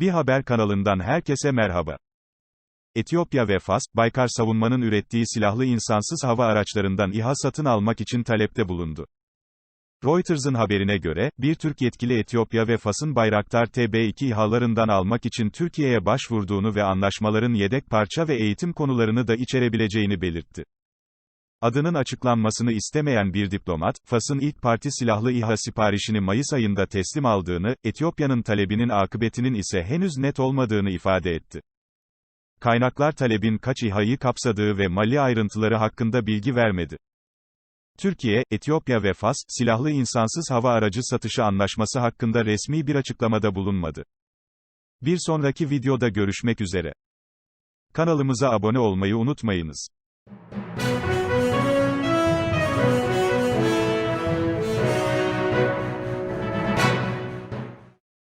Bir haber kanalından herkese merhaba. Etiyopya ve Fas, Baykar Savunma'nın ürettiği silahlı insansız hava araçlarından İHA satın almak için talepte bulundu. Reuters'ın haberine göre, bir Türk yetkili Etiyopya ve Fas'ın Bayraktar TB2 İHA'larından almak için Türkiye'ye başvurduğunu ve anlaşmaların yedek parça ve eğitim konularını da içerebileceğini belirtti. Adının açıklanmasını istemeyen bir diplomat, Fas'ın ilk parti silahlı İHA siparişini Mayıs ayında teslim aldığını, Etiyopya'nın talebinin akıbetinin ise henüz net olmadığını ifade etti. Kaynaklar talebin kaç İHA'yı kapsadığı ve mali ayrıntıları hakkında bilgi vermedi. Türkiye, Etiyopya ve Fas, silahlı insansız hava aracı satışı anlaşması hakkında resmi bir açıklamada bulunmadı. Bir sonraki videoda görüşmek üzere. Kanalımıza abone olmayı unutmayınız.